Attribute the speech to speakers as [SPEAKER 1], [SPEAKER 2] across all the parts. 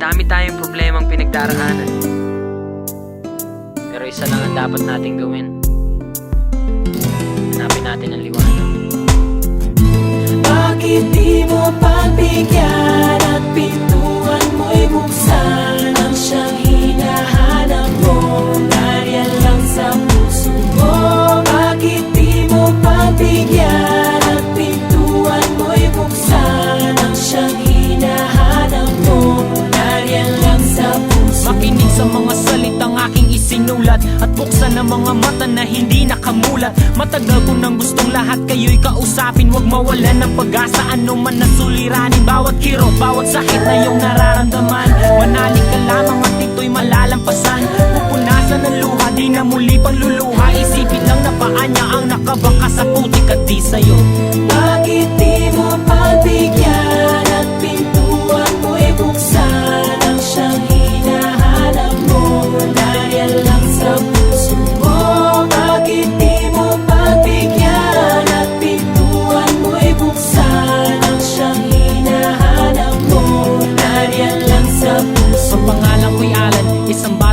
[SPEAKER 1] Madami tayong problemang pinagdaraanan. Pero isa lang ang dapat nating gawin. Hanapin natin ang liwanag.
[SPEAKER 2] Bakit di mo pagbigyan
[SPEAKER 3] isinulat At buksan ang mga mata na hindi nakamulat. Matagal ko nang gustong lahat kayo'y kausapin. Huwag mawalan ng pag-asa Ano man ang suliranin. Bawat kirot, bawat sakit na iyong nararamdaman. Manalig ka lamang at ito'y malalampasan. Pupunasan ng luha, di na muli panluluha. Isipin lang na paa niya ang nakabaka sa putik at di sa'yo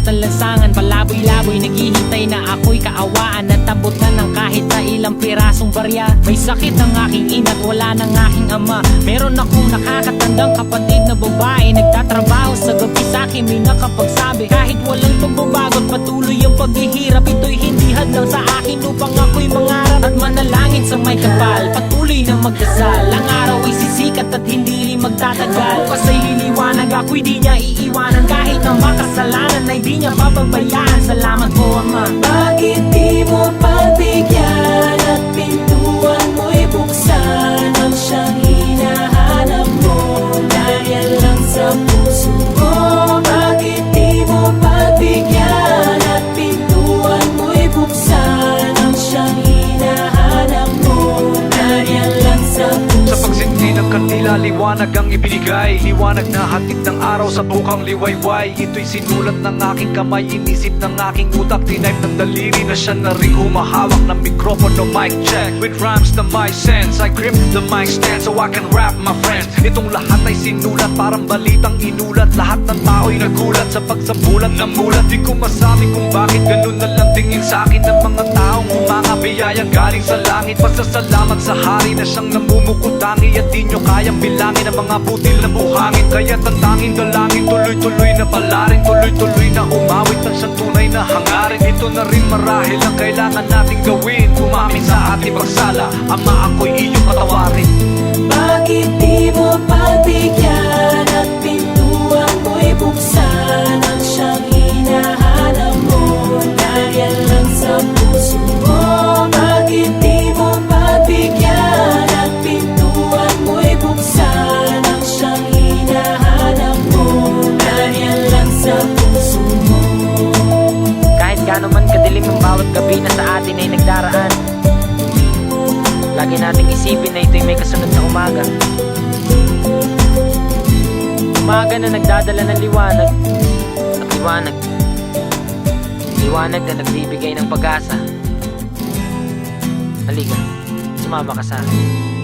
[SPEAKER 3] batang lansangan Palaboy-laboy, naghihintay na ako'y kaawaan. At abot na ng kahit na ilang pirasong barya. May sakit ang aking ina't wala ng aking ama. Meron akong nakakatandang kapatid na babae. Nagtatrabaho sa gabi sa'kin may nakapagsabi. Kahit walang pagbabago at patuloy ang paghihirap Ito'y hindi hadlang sa akin upang ako'y mangarap At manalangin sa may kapal. Patuloy na magdasal. Ang araw ay sisikat at hindi rin magtatagal. Bukas ay liliwanag ako'y di niya iiwanan di niya pababayaan Salamat po Ama.
[SPEAKER 2] Bakit
[SPEAKER 4] kandila, liwanag ang ibinigay. Liwanag na hatid ng araw sa bukang liwayway. Ito'y sinulat ng aking kamay, inisip ng aking utak. Tinipe ng daliri na siya na rin humahawak ng mikropono Mic check, with rhymes na my sense I grip the mic stand so I can rap my friends. Itong lahat ay sinulat, parang balitang inulat. Lahat ng tao'y nagulat sa pagsambulat ng mulat. Di ko masabi kung bakit ganun na lang tingin sa akin Ng mga taong humanga, biyayang galing sa langit. Pasasalamat sa hari na siyang namumukutangi At di nyo kayang bilangin ang mga butil na buhangin. Kaya't ang tanging dalangin tuloy-tuloy na palarin. Tuloy-tuloy na umawit ng siyang tunay na hangarin. Ito na rin marahil ang kailangan nating gawin. Umamin sa ating pagsala Ama ako'y iyong patawarin.
[SPEAKER 2] Bakit
[SPEAKER 1] ang bawat gabi na sa atin ay nagdaraan. Lagi nating isipin na ito'y may kasunod na umaga. Umaga na nagdadala ng liwanag. At liwanag. Liwanag na nagbibigay ng pag-asa. Halika, sumama ka sa akin